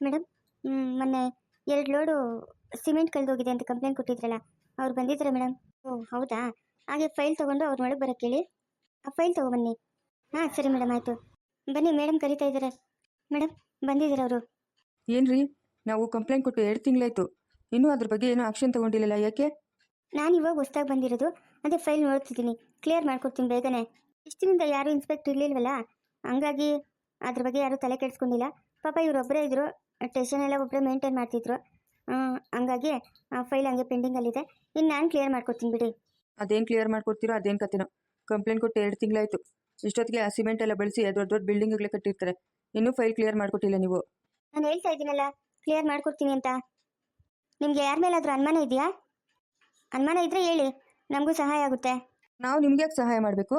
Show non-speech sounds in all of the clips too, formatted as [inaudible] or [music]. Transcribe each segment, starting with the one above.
Madam ಮೊನ್ನೆ ಎರಡು load cement ಕಳೆದೋಗಿದೆ ಅಂತ ಕಂಪ್ಲೇಂಟ್ ಕೊಟ್ಟಿದ್ರಲ್ಲ ಅವ್ರು ಬಂದಿದ್ದಾರೆ ಮೇಡಮ್? ಓ ಹೌದಾ? ಹಾಗೆ ಫೈಲ್ ತೊಗೊಂಡು ಅವ್ರ ಒಳಗೆ ಬರೋಕ್ಕೆ ಹೇಳಿ. ಆ ಫೈಲ್ ತೊಗೊಬನ್ನಿ ಹಾಂ ಸರಿ ಮೇಡಮ್ ಆಯಿತು. ಬನ್ನಿ ಮೇಡಮ್ ಕರಿತಾ ಇದ್ದಾರೆ. ಮೇಡಮ್ ಬಂದಿದ್ದಾರೆ ಅವರು? ಏನ್ರಿ? ನಾವು ಕಂಪ್ಲೇಂಟ್ ಕೊಟ್ಟು ಎರಡು ತಿಂಗಳಾಯ್ತು. ಇನ್ನೂ ಅದ್ರ ಬಗ್ಗೆ ಏನೂ ಆಕ್ಷನ್ ತೊಗೊಂಡಿಲ್ಲ ಯಾಕೆ? ನಾನು ಇವಾಗ ಹೊಸ್ದಾಗಿ ಬಂದಿರೋದು ಅದೇ ಫೈಲ್ ನೋಡ್ತಿದ್ದೀನಿ. ಕ್ಲಿಯರ್ ಮಾಡ್ಕೊಡ್ತೀನಿ ಬೇಗನೆ. ಇಷ್ಟಿನಿಂದ ಯಾರೂ ಇನ್ಸ್ಪೆಕ್ಟರ್ ಇರಲಿಲ್ವಲ್ಲ ಹಂಗಾಗಿ ಅದ್ರ ಬಗ್ಗೆ ಯಾರೂ ತಲೆ ಕೆಡಿಸ್ಕೊಂಡಿಲ್ಲ. ಪಾಪ ಇವರೊಬ್ಬರೇ ಒಬ್ಬರೇ ಟೆನ್ಷನ್ ಎಲ್ಲ ಒಬ್ಬರೇ ಮೇಂಟೈನ್ ಮಾಡ್ತಿದ್ರು. ಹಂಗಾಗಿ ಆ ಫೈಲ್ ಹಂಗೆ ಪೆಂಡಿಂಗಲ್ಲಿದೆ. ಇನ್ನು ನಾನು ಕ್ಲಿಯರ್ ಮಾಡ್ಕೊತೀನಿ ಬಿಡಿ. ಅದೇನು ಕ್ಲಿಯರ್ ಮಾಡ್ಕೊಡ್ತೀರೋ ಅದೇನು ಕತೆನೋ. ಕಂಪ್ಲೇಂಟ್ ಕೊಟ್ಟು ಎರಡು ತಿಂಗಳಾಯಿತು. ಇಷ್ಟೊತ್ತಿಗೆ ಆ ಸಿಮೆಂಟ್ ಎಲ್ಲ ಬಳಸಿ ದೊಡ್ಡ ದೊಡ್ಡ ಬಿಲ್ಡಿಂಗ್ಗಳೇ ಕಟ್ಟಿರ್ತಾರೆ. ಇನ್ನೂ ಫೈಲ್ ಕ್ಲಿಯರ್ ಮಾಡ್ಕೊಟ್ಟಿಲ್ಲ ನೀವು. ನಾನು ಹೇಳ್ತಾ ಇದ್ದೀನಲ್ಲ ಕ್ಲಿಯರ್ ಮಾಡ್ಕೊಡ್ತೀನಿ ಅಂತ. ನಿಮಗೆ ಯಾರ ಮೇಲಾದರೂ ಅನುಮಾನ ಇದೆಯಾ? ಅನುಮಾನ ಇದ್ದರೆ ಹೇಳಿ ನಮಗೂ ಸಹಾಯ ಆಗುತ್ತೆ. ನಾವು ನಿಮ್ಗೆ ಯಾಕೆ ಸಹಾಯ ಮಾಡಬೇಕು?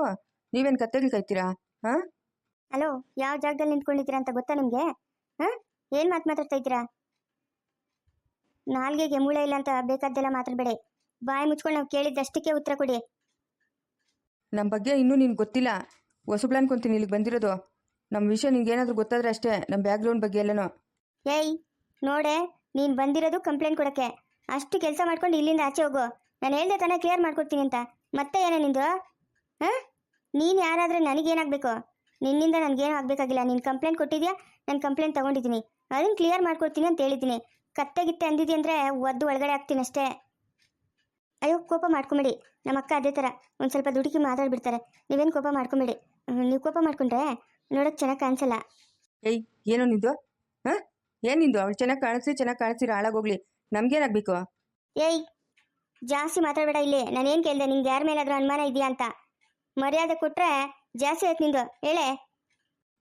ನೀವೇನು ಕತ್ತೆಗಳು ಕಾಯ್ತೀರಾ? ಹಾಂ? ಹಲೋ ಯಾವ ಜಾಗದಲ್ಲಿ ನಿಂತ್ಕೊಂಡಿದ್ದೀರಾ ಅಂತ ಗೊತ್ತಾ ನಿಮಗೆ? ಹಾಂ? ಏನು ಮಾತು ಮಾತಾಡ್ತಾ ಇದ್ದೀರಾ? ನಾಲ್ಗೆಗೆ ಮೂಳೆ ಇಲ್ಲ ಅಂತ ಬೇಕಾದ್ದೆಲ್ಲ ಮಾತಾಡಬೇಡಿ. ಬಾಯಿ ಮುಚ್ಕೊಂಡು ನಾವು ಕೇಳಿದ್ದಷ್ಟಕ್ಕೆ ಉತ್ತರ ಕೊಡಿ. ನಮ್ಮ ಬಗ್ಗೆ ಇನ್ನೂ ನಿನ್ಗೆ ಗೊತ್ತಿಲ್ಲ. ಹೊಸಬ್ಳು ಅನ್ಕೊಂತೀನಿ ಇಲ್ಲಿಗೆ ಬಂದಿರೋದು. ನಮ್ಮ ವಿಷಯ ನಿಂಗೆ ಏನಾದರೂ ಗೊತ್ತಾದ್ರೆ ಅಷ್ಟೇ ನಮ್ಮ ಬ್ಯಾಕ್ಗ್ರೌಂಡ್ ಬಗ್ಗೆ ಎಲ್ಲನೋ. ಏಯ್ ನೋಡೆ ನೀನು ಬಂದಿರೋದು ಕಂಪ್ಲೇಂಟ್ ಕೊಡೋಕ್ಕೆ. ಅಷ್ಟು ಕೆಲಸ ಮಾಡ್ಕೊಂಡು ಇಲ್ಲಿಂದ ಆಚೆ ಹೋಗು. ನಾನು ಹೇಳ್ದೆ ತಾನೇ ಕ್ಲಿಯರ್ ಮಾಡ್ಕೊಡ್ತೀನಿ ಅಂತ. ಮತ್ತೆ ಏನೇ ನಿಂದು? ಹಾಂ? ನೀನು ಯಾರಾದರೆ ನನಗೇನಾಗಬೇಕು? ನಿನ್ನಿಂದ ನನಗೇನು ಆಗಬೇಕಾಗಿಲ್ಲ? ನೀನು ಕಂಪ್ಲೇಂಟ್ ಕೊಟ್ಟಿದ್ಯಾ? ನಾನು ಕಂಪ್ಲೇಂಟ್ ತೊಗೊಂಡಿದ್ದೀನಿ. ಅದನ್ನು ಕ್ಲಿಯರ್ ಮಾಡ್ಕೊಡ್ತೀನಿ ಅಂತ ಹೇಳಿದ್ದೀನಿ. ಕತ್ತೆ ಗಿತ್ತೆ ಅಂದಿದ್ದಿ ಅಂದರೆ ಒದ್ದು ಒಳಗಡೆ ಹಾಕ್ತೀನಿ ಅಷ್ಟೇ. ಅಯ್ಯೋ ಕೋಪ ಮಾಡ್ಕೊಂಬೇಡಿ. ನಮ್ಮ ಅಕ್ಕ ಅದೇ ಥರ ಒಂದು ಸ್ವಲ್ಪ ದುಡುಕಿ ಮಾತಾಡ್ಬಿಡ್ತಾರೆ. ನೀವೇನು ಕೋಪ ಮಾಡ್ಕೊಂಬೇಡಿ. ನೀವು ಕೋಪ ಮಾಡ್ಕೊಂಡ್ರೆ ನೋಡೋಕೆ ಚೆನ್ನಾಗಿ ಕಾಣಿಸಲ್ಲ. ಏಯ್ ಏನೋ ನಿಂದು? ಹಾಂ? ಏನು ನಿಂದು? ಅವಳು ಚೆನ್ನಾಗಿ ಕಾಣಿಸಿ ಚೆನ್ನಾಗಿ ಕಾಣಿಸಿರ ಹಾಳಾಗೋಗ್ಲಿ. ನಮ್ಗೇನಾಗಬೇಕು? ಏಯ್ ಜಾಸ್ತಿ ಮಾತಾಡಬೇಡ ಇಲ್ಲಿ. ನಾನೇನು ಕೇಳಿದೆ? ನಿಂಗೆ ಯಾರ ಮೇಲಾದರೂ ಅನುಮಾನ ಇದೆಯಾ ಅಂತ. ಮರ್ಯಾದೆ ಕೊಟ್ಟರೆ ಜಾಸ್ತಿ ಆಯ್ತು ನಿಂದು. ಹೇಳೇ?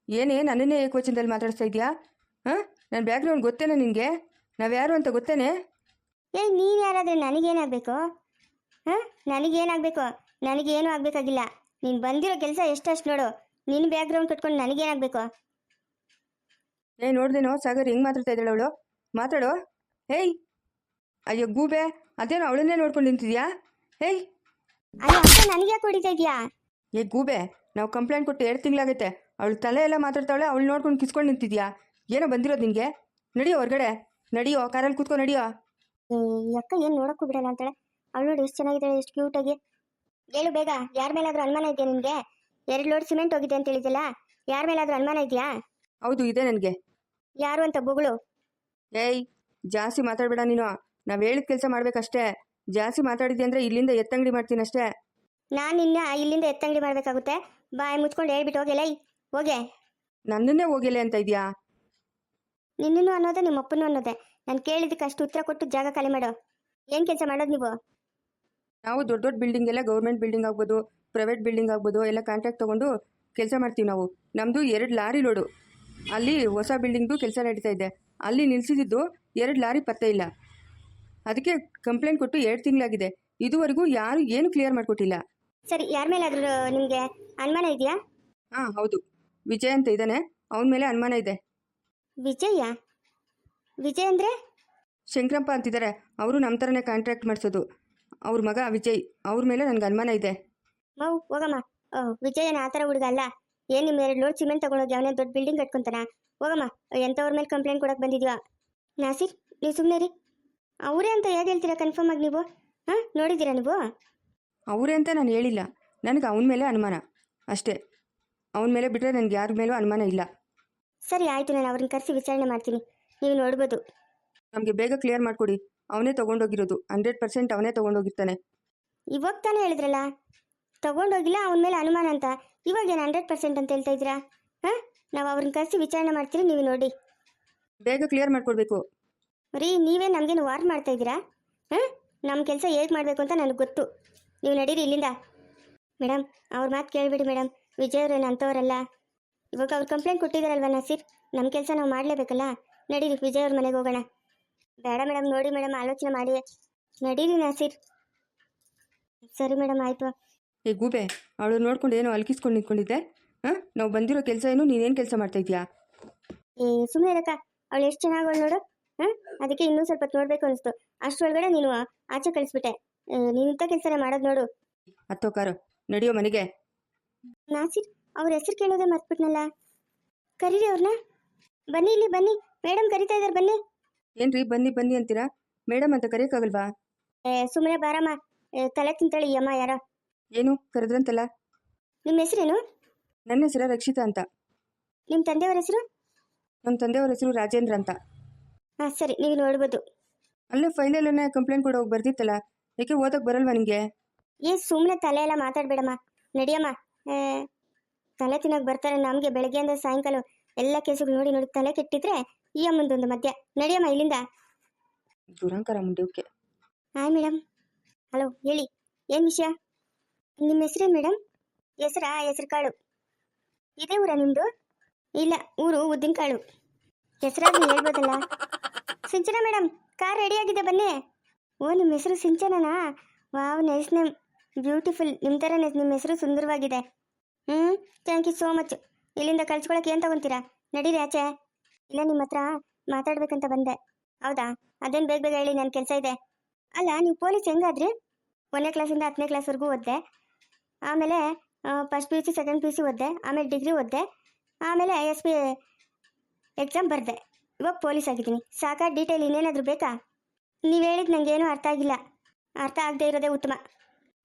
ಏನೇ ನನ್ನನ್ನೇ ಏಕವಚನದಲ್ಲಿ ಮಾತಾಡಿಸ್ತಾ ಇದೆಯಾ? ಹಾಂ? ನನ್ನ ಬ್ಯಾಕ್ಗ್ರೌಂಡ್ ಗೊತ್ತೇನೆ ನಿನಗೆ? ನಾವ್ಯಾರು ಅಂತ ಗೊತ್ತೇನೆ? ಏಯ್ ನೀನು ಯಾರಾದರೆ ನನಗೇನಾಗಬೇಕು? ಹಾಂ? ನನಗೇನಾಗಬೇಕು? ನನಗೇನು ಆಗಬೇಕಾಗಿಲ್ಲ. ನೀನು ಬಂದಿರೋ ಕೆಲಸ ಎಷ್ಟಷ್ಟು ನೋಡು. ನಿನ್ನ ಬ್ಯಾಕ್ಗ್ರೌಂಡ್ ಕಟ್ಕೊಂಡು ನನಗೇನಾಗಬೇಕು? ಏ ನೋಡ್ದೇನೋ? ಸಾಗರ್ ಹಿಂಗೆ ಮಾತಾಡ್ತಾ ಇದ್ದಾಳೆ ಅವಳು. ಮಾತಾಡು. ಹೇಯ್! ಅಯ್ಯೋ ಗೂಬೆ. ಅದೇನು ಅವಳನ್ನೇ ನೋಡ್ಕೊಂಡು ನಿಂತಿದ್ಯಾ? ಹೇಯ್! ಅಯ್ಯೋ ಅಕ್ಕ ನನಗೆ ಯಾಕೆ ಹೊಡಿತಾ ಇದೆಯಾ? ಏ ಗೂಬೆ ನಾವು ಕಂಪ್ಲೇಂಟ್ ಕೊಟ್ಟು ಎರಡು ತಿಂಗಳಾಗುತ್ತೆ ಅವಳು ತಲೆ ಎಲ್ಲ ಮಾತಾಡ್ತಾವಳೆ ಅವಳು ನೋಡ್ಕೊಂಡು ಕಿಸ್ಕೊಂಡು ನಿಂತಿದ್ಯಾ? ಏನೋ ಬಂದಿರೋದು ನಿನಗೆ? ನಡಿಯೋ ಹೊರಗಡೆ? ನಡಿಯೋ? ಕಾರಲ್ಲಿ ಕೂತ್ಕೊ ನಡಿಯೋ? ಈ ಅಕ್ಕ ಏನು ನೋಡೋಕ್ಕೂ ಬಿಡಲ್ಲ ಅಂತಾಳೆ. ಅವಳು ನೋಡಿ ಎಷ್ಟು ಚೆನ್ನಾಗಿದ್ದಾಳೆ ಎಷ್ಟು ಕ್ಯೂಟ್ ಆಗಿ. ಹೇಳು ಬೇಗ ಯಾರ ಮೇಲಾದ್ರೂ ಅನುಮಾನ ಇದೆಯಾ ನಿನಗೆ? ಎರಡು ಲೋಡ್ ಸಿಮೆಂಟ್ ಹೋಗಿದೆ ಅಂತ ಹೇಳಿದ್ಯಲ್ಲ ಯಾರ ಮೇಲಾದ್ರೂ ಅನುಮಾನ ಇದೆಯಾ? ಹೌದು ಇದೆ ನನಗೆ. ಯಾರು ಅಂತ ಬೊಗಳು? ಏಯ್ ಜಾಸ್ತಿ ಮಾತಾಡ್ಬೇಡ ನೀನು. ನಾವು ಹೇಳಿದ ಕೆಲಸ ಮಾಡ್ಬೇಕಷ್ಟೇ. ಜಾಸ್ತಿ ಮಾತಾಡಿದ್ದೆ ಅಂದ್ರೆ ಇಲ್ಲಿಂದ ಎತ್ತಂಗಡಿ ಮಾಡ್ತೀನಿ ಅಷ್ಟೇ. ನಾನು ನಿನ್ನ ಇಲ್ಲಿಂದ ಎತ್ತಂಗಡಿ ಮಾಡ್ಬೇಕಾಗುತ್ತೆ. ಬಾಯ್ ಮುಚ್ಕೊಂಡು ಹೇಳ್ಬಿಟ್ಟು ಹೋಗಿಲ್ಲ ಹೋಗೆ. ನನ್ನನ್ನೇ ಹೋಗಿಲ್ಲ ಅಂತ ಇದೆಯಾ? ನಿನ್ನೂ ಅನ್ನೋದೇ ನಿಮ್ಮ ಅಪ್ಪನೂ ಅನ್ನೋದೇ. ನಾನು ಕೇಳಿದ್ದಕ್ಕೆ ಅಷ್ಟು ಉತ್ತರ ಕೊಟ್ಟು ಜಾಗ ಖಾಲಿ ಮಾಡೋ. ಏನು ಕೆಲಸ ಮಾಡೋದು ನೀವು? ನಾವು ದೊಡ್ಡ ದೊಡ್ಡ ಬಿಲ್ಡಿಂಗ್ ಎಲ್ಲ ಗೌರ್ಮೆಂಟ್ ಬಿಲ್ಡಿಂಗ್ ಆಗ್ಬೋದು ಪ್ರೈವೇಟ್ ಬಿಲ್ಡಿಂಗ್ ಆಗ್ಬೋದು ಎಲ್ಲ ಕಾಂಟ್ರಾಕ್ಟ್ ತಗೊಂಡು ಕೆಲಸ ಮಾಡ್ತೀವಿ ನಾವು. ನಮ್ಮದು ಎರಡು ಲಾರಿ ಲೋಡು ಅಲ್ಲಿ ಹೊಸ ಬಿಲ್ಡಿಂಗ್ದು ಕೆಲಸ ನಡೀತಾ ಇದೆ. ಅಲ್ಲಿ ನಿಲ್ಸಿದ್ದು ಎರಡು ಲಾರಿ ಪತ್ತೆ ಇಲ್ಲ. ಅದಕ್ಕೆ ಕಂಪ್ಲೇಂಟ್ ಕೊಟ್ಟು ಎರಡು ತಿಂಗಳಾಗಿದೆ. ಇದುವರೆಗೂ ಯಾರು ಏನು ಕ್ಲಿಯರ್ ಮಾಡಿಕೊಟ್ಟಿಲ್ಲ. ಸರಿ ಯಾರ ಮೇಲಾದ್ರೂ ನಿಮಗೆ ಅನುಮಾನ ಇದೆಯಾ? ಹಾಂ ಹೌದು. ವಿಜಯ್ ಅಂತ ಇದ್ದಾನೆ. ಅವನ ಮೇಲೆ ಅನುಮಾನ ಇದೆ. ವಿಜಯ? ವಿಜಯ್ ಅಂದರೆ? ಶಂಕರಪ್ಪ ಅಂತಿದ್ದಾರೆ. ಅವರು ನಮ್ಮ ಥರನೇ ಕಾಂಟ್ರಾಕ್ಟ್ ಮಾಡಿಸೋದು. ಅವ್ರ ಮಗ ವಿಜಯ್ ಅವ್ರ ಮೇಲೆ ನನಗೆ ಅನುಮಾನ ಇದೆ. ಮೌ ಹೋಗಮ್ಮ. ಓ ವಿಜಯನ ಆ ಥರ ಹುಡುಗ ಅಲ್ಲ. ಏನು ನಿಮ್ಮ ಎರಡು ಲೋಡ್ ಸಿಮೆಂಟ್ ತಗೊಂಡೋಗಿ ಅವನೇ ದೊಡ್ಡ ಬಿಲ್ಡಿಂಗ್ ಕಟ್ಕೊಂತಾನ? ಹೋಗಮ್ಮ. ಎಂಥವ್ರ ಮೇಲೆ ಕಂಪ್ಲೇಂಟ್ ಕೊಡಕ್ಕೆ ಬಂದಿದ್ಯಾ ನಾಸಿರ್ ನೀವು ಸುಮ್ಮನೆ ರೀ ಅವರೇ ಅಂತ ಹೇಗೆ ಹೇಳ್ತೀರಾ ಕನ್ಫರ್ಮ್ ಆಗಿ ನೀವು? ಹಾಂ ನೋಡಿದ್ದೀರಾ ನೀವು? ಅವರೇ ಅಂತ ನಾನು ಹೇಳಿಲ್ಲ. ನನಗೆ ಅವನ ಮೇಲೆ ಅನುಮಾನ. ಅಷ್ಟೇ. ಅವನ ಮೇಲೆ ಬಿಟ್ಟರೆ ನನಗೆ ಯಾರ ಮೇಲೂ ಅನುಮಾನ ಇಲ್ಲ. ಸರಿ ಆಯಿತು ನಾನು ಅವ್ರನ್ನ ಕರೆಸಿ ವಿಚಾರಣೆ ಮಾಡ್ತೀನಿ. ನೀವು ನೋಡ್ಬೋದು. ನಮಗೆ ಬೇಗ ಕ್ಲಿಯರ್ ಮಾಡಿಕೊಡಿ. ಅವನೇ ತೊಗೊಂಡೋಗಿರೋದು. ಹಂಡ್ರೆಡ್ ಪರ್ಸೆಂಟ್ ಅವನೇ ತೊಗೊಂಡೋಗಿರ್ತಾನೆ. ಇವಾಗ ತಾನೇ ಹೇಳಿದ್ರಲ್ಲ? ತಗೊಂಡೋಗಿಲ್ಲ ಅವನ ಮೇಲೆ ಅನುಮಾನ ಅಂತ. ಇವಾಗ ಏನು ಹಂಡ್ರೆಡ್ ಪರ್ಸೆಂಟ್ ಅಂತ ಹೇಳ್ತಾ ಇದ್ದೀರಾ? ಹಾಂ? ನಾವು ಅವ್ರನ್ನ ಕರೆಸಿ ವಿಚಾರಣೆ ಮಾಡ್ತೀರಿ ನೀವು ನೋಡಿ. ಬೇಗ ಕ್ಲಿಯರ್ ಮಾಡಿಕೊಡ್ಬೇಕು. ರೀ ನೀವೇ ನಮಗೇನು ವಾರ್ ಮಾಡ್ತಾ ಇದ್ದೀರಾ? ಹಾಂ? ನಮ್ಮ ಕೆಲಸ ಹೇಗೆ ಮಾಡಬೇಕು ಅಂತ ನನಗೆ ಗೊತ್ತು. ನೀವು ನಡೀರಿ ಇಲ್ಲಿಂದ. ಮೇಡಮ್ ಅವ್ರ ಮಾತು ಕೇಳಿಬಿಡಿ ಮೇಡಮ್ ವಿಜಯ್ ಅವ್ರೇನು ಅಂಥವ್ರಲ್ಲ ಇವಾಗ ಅವ್ರು ಕಂಪ್ಲೇಂಟ್ ಕೊಟ್ಟಿದ್ದಾರಲ್ವ ನಸೀರ್? ನಮ್ಮ ಕೆಲಸ ನಾವು ಮಾಡಲೇಬೇಕಲ್ಲ? ನಡೀರಿ ವಿಜಯ್ ಅವ್ರ ಮನೆಗೆ ಹೋಗೋಣ. ಬೇಡ ಮೇಡಮ್ ನೋಡಿ ಮೇಡಮ್ ಆಲೋಚನೆ ಮಾಡಿ. ನಡೀರಿ ನಸೀರ್. ಸರಿ ಮೇಡಮ್ ಆಯಿತು. ಏ ಗೂಬೆ ಅವಳು ನೋಡ್ಕೊಂಡು ಏನೋ ಅಲ್ಕಿಸ್ಕೊಂಡು ನಿಂತ್ಕೊಂಡಿದ್ದೆ. ಹಾಂ? ನಾವು ಬಂದಿರೋ ಕೆಲಸ ಏನು ನೀನೇನು ಕೆಲಸ ಮಾಡ್ತಾ ಇದೀಯಾ? ಏ ಸುಮ್ಮನೆ ಇರಕ್ಕ. ಅವಳು ಎಷ್ಟು ಚೆನ್ನಾಗಿ ನೋಡು. ಹಾಂ? ಅದಕ್ಕೆ ಇನ್ನೂ ಸ್ವಲ್ಪ ಹೊತ್ತು ನೋಡ್ಬೇಕು ಅನಿಸ್ತು. ಅಷ್ಟರೊಳಗಡೆ ನೀನು ಆಚೆ ಕಳಿಸ್ಬಿಟ್ಟೆ. ನೀನು ಇಂಥ ಕೆಲಸನೇ ಮಾಡೋದು ನೋಡು. ಹತ್ತೋ ಕಾರು ನಡಿಯೋ ಮನೆಗೆ. ನಾಸಿರ್ ಅವ್ರ ಹೆಸರು ಕೇಳೋದೇ ಮರ್ತ್ಬಿಟ್ನಲ್ಲ. ಕರೀರಿ ಅವ್ರನ್ನ ಬನ್ನಿ ಇಲ್ಲಿ ಬನ್ನಿ. ಮೇಡಮ್ ಕರಿತಾ ಇದ್ದಾರೆ ಬನ್ನಿ. ಏನ್ರಿ ಬನ್ನಿ ಬನ್ನಿ ಅಂತೀರಾ? ಮೇಡಮ್ ಅಂತ ಕರೆಯೋಕ್ಕಾಗಲ್ವಾ? ಏ ಸುಮ್ಮನೆ ಬಾರಮ್ಮ. ಏ, ತಲೆ ತಿಂತಾಳೆ ಈ ಅಮ್ಮ ಯಾರೋ. ಏನು ಕರೆದ್ರಂತಲ್ಲ? ನಿಮ್ಮ ಹೆಸರೇನು? ನನ್ನ ಹೆಸರು ರಕ್ಷಿತಾ ಅಂತ. ನಿಮ್ಮ ತಂದೆಯವರ ಹೆಸರು? ನಮ್ಮ ತಂದೆಯವ್ರ ಹೆಸರು ರಾಜೇಂದ್ರ ಅಂತ. ಹಾಂ ಸರಿ ನೀವು ನೋಡ್ಬೋದು. ಅಲ್ಲೇ ಫೈಲಲ್ಲೇ ಕಂಪ್ಲೇಂಟ್ ಕೊಡೋಗಿ ಬರ್ದಿತ್ತಲ್ಲ ಯಾಕೆ ಓದಕ್ಕೆ ಬರಲ್ವಾ ನಿಮಗೆ? ಏ ಸುಮ್ಮನೆ ತಲೆ ಎಲ್ಲ ಮಾತಾಡ್ಬೇಡಮ್ಮ. ನಡಿಯಮ್ಮ. ತಲೆ ತಿನ್ನೋಕೆ ಬರ್ತಾರೆ ನಮಗೆ ಬೆಳಗ್ಗೆಯಿಂದ ಸಾಯಂಕಾಲ ಎಲ್ಲ ಕೇಸುಗಳು ನೋಡಿ ನೋಡಿ ತಲೆ ಕೆಟ್ಟಿದ್ರೆ ಈ ಅಮ್ಮಂದೊಂದು ಮಧ್ಯ. ನಡಿಯಮ್ಮ ಇಲ್ಲಿಂದ? ದುರಂಕರ ಮುಂಡೆವ್ಕೆ ಹಾಯ್ ಮೇಡಮ್ ಹಲೋ ಹೇಳಿ. ಏನ್ ವಿಷಯ? ನಿಮ್ಮ ಹೆಸರೇ ಮೇಡಮ್ ಹೆಸರಾ ಹೆಸರು ಕಾಳು ಇದೇ ಊರ ನಿಮ್ದು? ಇಲ್ಲ ಊರು ಉದ್ದಿನ ಕಾಳು ಹೆಸರಾಗಿ ಹೇಳ್ಬೋದಲ್ಲ? ಸಿಂಚನ ಮೇಡಮ್ ಕಾರ್ ರೆಡಿಯಾಗಿದೆ ಬನ್ನಿ. ಓ ನಿಮ್ಮ ಹೆಸರು ಸಿಂಚನನಾ? ವಾವ್ ನೈಸ್ ನೇಮ್ ಬ್ಯೂಟಿಫುಲ್ ನಿಮ್ಮ ಥರನೇ ನಿಮ್ಮ ಹೆಸರು ಸುಂದರವಾಗಿದೆ. ಹ್ಞೂ ಥ್ಯಾಂಕ್ ಯು ಸೋ ಮಚ್. ಇಲ್ಲಿಂದ ಕಳ್ಸ್ಕೊಳಕ್ಕೆ ಏನು ತಗೊಂತೀರಾ? ನಡೀರಿ ಆಚೆ. ಇಲ್ಲ ನಿಮ್ಮ ಹತ್ರ ಮಾತಾಡ್ಬೇಕಂತ ಬಂದೆ. ಹೌದಾ? ಅದೇನು ಬೇಗ ಬೇಗ ಹೇಳಿ ನನ್ನ ಕೆಲಸ ಇದೆ. ಅಲ್ಲ ನೀವು ಪೊಲೀಸ್ ಹೆಂಗಾದ್ರಿ? ಒಂದನೇ ಕ್ಲಾಸಿಂದ ಹತ್ತನೇ ಕ್ಲಾಸ್ವರೆಗೂ ಓದಿದೆ. ಆಮೇಲೆ first P U C second P U C ಓದಿದೆ. ಆಮೇಲೆ ಡಿಗ್ರಿ ಓದಿದೆ. ಆಮೇಲೆ ಎಸ್ ಪಿ ಎಕ್ಸಾಮ್ ಬರೆದೆ. ಇವಾಗ ಪೊಲೀಸ್ ಆಗಿದ್ದೀನಿ. ಸಾಕಾ? ಡೀಟೇಲ್ ಇನ್ನೇನಾದರೂ ಬೇಕಾ? ನೀವು ಹೇಳಿದ್ ನನಗೇನು ಅರ್ಥ ಆಗಿಲ್ಲ. ಅರ್ಥ ಆಗದೆ ಇರೋದೇ ಉತ್ತಮ.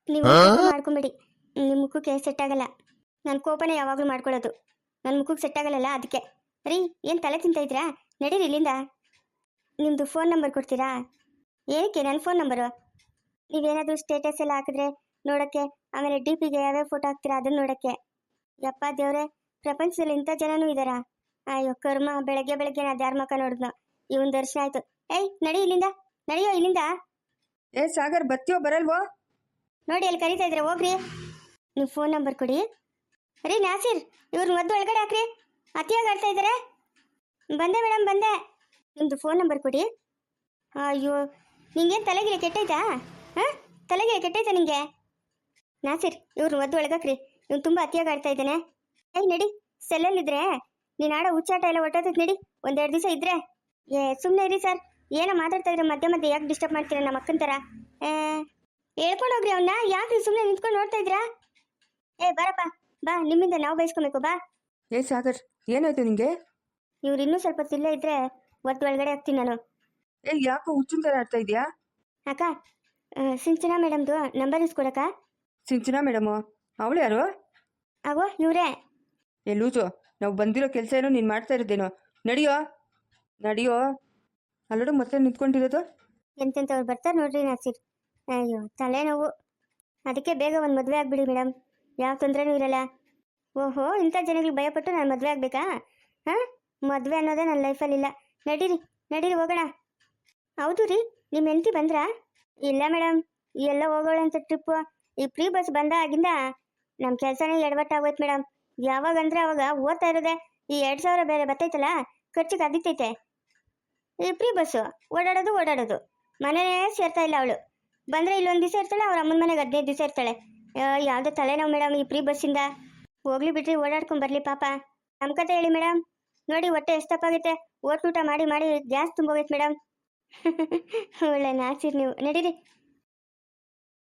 ನೀವು ಮಾಡ್ಕೊಂಬಿಡಿ ಮಾಡ್ಕೊಂಬೇಡಿ. ನಿಮ್ಮ ಮುಖಕ್ಕೆ ಸೆಟ್ ಆಗಲ್ಲ. ನನ್ನ ಕೋಪನೇ ಯಾವಾಗಲೂ ಮಾಡ್ಕೊಳ್ಳೋದು. ನನ್ನ ಮುಖಕ್ಕೆ ಸೆಟ್ ಆಗಲ್ಲಲ್ಲ ಅದಕ್ಕೆ ರೀ ಏನು ತಲೆ ತಿಂತ ಇದ್ರಾ? ನಡೀರಿ ಇಲ್ಲಿಂದ. ನಿಮ್ಮದು ಫೋನ್ ನಂಬರ್ ಕೊಡ್ತೀರಾ? ಏನಕ್ಕೆ ನನ್ನ ಫೋನ್ ನಂಬರು ನೀವೇನಾದರೂ ಸ್ಟೇಟಸ್ ಎಲ್ಲ ಹಾಕಿದ್ರೆ ನೋಡೋಕ್ಕೆ ಆಮೇಲೆ ಡಿ ಪಿಗೆ ಯಾವ್ಯಾವ ಫೋಟೋ ಹಾಕ್ತೀರಾ ಅದನ್ನ ನೋಡೋಕ್ಕೆ. ಯಪ್ಪ ದೇವ್ರೆ ಪ್ರಪಂಚದಲ್ಲಿ ಇಂಥ ಜನನೂ ಇದ್ದಾರಾ ಅಯ್ಯೋ ಕರ್ಮ ಬೆಳಗ್ಗೆ ಬೆಳಗ್ಗೆ ನಾ ದ್ಯಾರ ಮಕ್ಕ ನೋಡಿದ್ನು. ಇವನ್ ದರ್ಶನ ಆಯ್ತು. ಏಯ್ ನಡಿ ಇಲ್ಲಿಂದ. ನಡೆಯೋ ಇಲ್ಲಿಂದ. ಏ ಸಾಗರ್ ಬತ್ತೀಯೋ ಬರಲ್ವೋ? ನೋಡಿ ಅಲ್ಲಿ ಕರೀತಾ ಇದ್ರೆ ಹೋಗ್ರಿ. ನೀವು ಫೋನ್ ನಂಬರ್ ಕೊಡಿ. ರೀ ನಾಸಿರ್ ಇವ್ರನ್ನ ಮದ್ದು ಒಳಗಡೆ ಹಾಕ್ರಿ. ಅತಿಯಾಗಿ ಆಡ್ತಾ ಇದ್ದಾರೆ ಬಂದೆ ಮೇಡಮ್ ಬಂದೆ. ನಿಮ್ಮದು ಫೋನ್ ನಂಬರ್ ಕೊಡಿ. ಅಯ್ಯೋ, ನಿಂಗೇನು ತಲೆಗೆ ಕೆಟ್ಟೈತಾ? ಹಾಂ? ತಲೆಗೆ ಕೆಟ್ಟೈತಾ ನಿಂಗೆ? ನಾಸಿರ್ ಇವ್ರನ್ನ ಮದ್ದು ಒಳಗಾಕ್ರಿ ಇವ್ನು ತುಂಬ ಅತಿಯಾಗಿ ಆಡ್ತಾ ಇದ್ದಾನೆ. ಏಯ್, ನಡಿ. ಸೆಲ್ಲಲ್ಲಿದ್ರೆ ನೀನು ಆಡೋ ಹುಚ್ಚಾಟ ಎಲ್ಲ ಹೊಟ್ಟೋದಕ್ಕೆ ನಡಿ. ಒಂದೆರಡು ದಿವಸ ಇದ್ರೆ. ಏ ಸುಮ್ಮನೆ ಇರಿ ಸರ್. ಏನೋ ಮಾತಾಡ್ತಾ ಇದ್ರೆ ಮಧ್ಯೆ ಮಧ್ಯೆ ಯಾಕೆ ಡಿಸ್ಟರ್ಬ್ ಮಾಡ್ತೀರಾ ನಮ್ಮ ಅಕ್ಕನ ಥರ ಹೇಳ್ಕೊಂಡು ಹೋಗ್ರಿ ಅವನ್ನ ಯಾಕೆ ಸುಮ್ಮನೆ ನಿಂತ್ಕೊಂಡು ನೋಡ್ತಾ ಇದ್ರಾ ಏ, ಬರಪ್ಪ. ಬಾ ನಿಮ್ಮಿಂದ ನಾವು ಬಯಸ್ಕೊಬೇಕು ಬಾ. ಏ ಸಾಗರ್ ಏನಾಯ್ತು ನಿಂಗೆ? ಇವ್ರು ಇನ್ನೂ ಸ್ವಲ್ಪ ಹೊತ್ತು ಇಲ್ಲೇ ಇದ್ರೆ ಒತ್ತು ಒಳಗಡೆ ಹಾಕ್ತೀನಿ ನಾನು. ಏ ಯಾಕೋ ಹುಚ್ಚಿನ ಥರ ಆಡ್ತಾ ಇದೆಯಾ? ಅಕ್ಕ ಆ, ಸಿಂಚನಾ ಮೇಡಮ್ದು ನಂಬರ್ ಇಸ್ಕೊಡಕ್ಕ? ಸಿಂಚನಾ ಮೇಡಮು? ಅವಳು ಯಾರು? ಆಗೋ ಇವರೇ. ಏ ಲೂಸು ನಾವು ಬಂದಿರೋ ಕೆಲಸ ಏನೋ ನೀನು ಮಾಡ್ತಾ ಇರೋದೇನೋ? ನಡಿಯೋ? ನಡಿಯೋ? ಅಲ್ಲೋಡು ಮತ್ತೆ ನಿಂತ್ಕೊಂಡಿರೋದು? ಎಂತೆಂಥವ್ರು ಬರ್ತಾರೆ ನೋಡ್ರಿ ನಾಸಿರ್. ಅಯ್ಯೋ ತಲೆನೋವು. ಅದಕ್ಕೆ ಬೇಗ ಒಂದು ಮದುವೆ ಆಗ್ಬಿಡಿ ಮೇಡಮ್. ಯಾವ ತೊಂದರೆನೂ ಇರಲ್ಲ. ಓಹೋ, ಇಂಥ ಜನಗಳಿಗೆ ಭಯಪಟ್ಟು ನಾನು ಮದುವೆ ಆಗಬೇಕಾ? ಹಾಂ? ಮದುವೆ ಅನ್ನೋದೇ ನನ್ನ ಲೈಫಲ್ಲಿ ಇಲ್ಲ. ನಡೀರಿ ನಡೀರಿ, ಹೋಗೋಣ. ಹೌದು ರೀ ನಿಮ್ಮ ಹೆಂಡತಿ ಬಂದ್ರಾ? ಇಲ್ಲ ಮೇಡಮ್ ಎಲ್ಲ ಹೋಗೋಣ ಅಂತ ಟ್ರಿಪ್ಪು ಈ ಫ್ರೀ ಬಸ್ ಬಂದ ಆಗಿಂದ ನಮ್ಮ ಕೆಲಸನೇ ಎಡವಟ್ಟಾಗೋಯ್ತು ಮೇಡಮ್ ಯಾವಾಗ ಅಂದ್ರೆ ಅವಾಗ ಓದ್ತಾ ಇರೋದೆ. ಈ ಎರಡು ಸಾವಿರ ಬೇರೆ ಬರ್ತೈತಲ್ಲ ಖರ್ಚಿಗೆ ಅದಿತೈತೆ. ಈ ಫ್ರೀ ಬಸ್ಸು ಓಡಾಡೋದು ಓಡಾಡೋದು. ಮನೆನೇ ಸೇರ್ತಾ ಇಲ್ಲ ಅವಳು. ಬಂದರೆ ಇಲ್ಲೊಂದು ದಿವಸ ಇರ್ತಾಳೆ, ಅವ್ರ ಅಮ್ಮನ ಮನೆಗೆ ಹದಿನೈದು ದಿವಸ ಇರ್ತಾಳೆ. ಯಾವ್ದೋ ತಲೆನೋವು ಮೇಡಮ್, ಈ ಫ್ರೀ ಬಸ್ಸಿಂದ. ಹೋಗ್ಲಿ ಬಿಡ್ರಿ, ಓಡಾಡ್ಕೊಂಡ್ ಬರ್ಲಿ ಪಾಪ. ನಮ್ ಕತೆ ಹೇಳಿ ಮೇಡಮ್. ನೋಡಿ, ಹೊಟ್ಟೆ ಎಷ್ಟು ತಪ್ಪಾಗೈತೆ ಓಟ್ ಊಟ ಮಾಡಿ ಮಾಡಿ, ಗ್ಯಾಸ್ ತುಂಬೋಗೈತೆ ಮೇಡಮ್. [laughs] ಒಳ್ಳೆ ನಾಚಿರ್ ನೀವು. ನಡೀರಿ.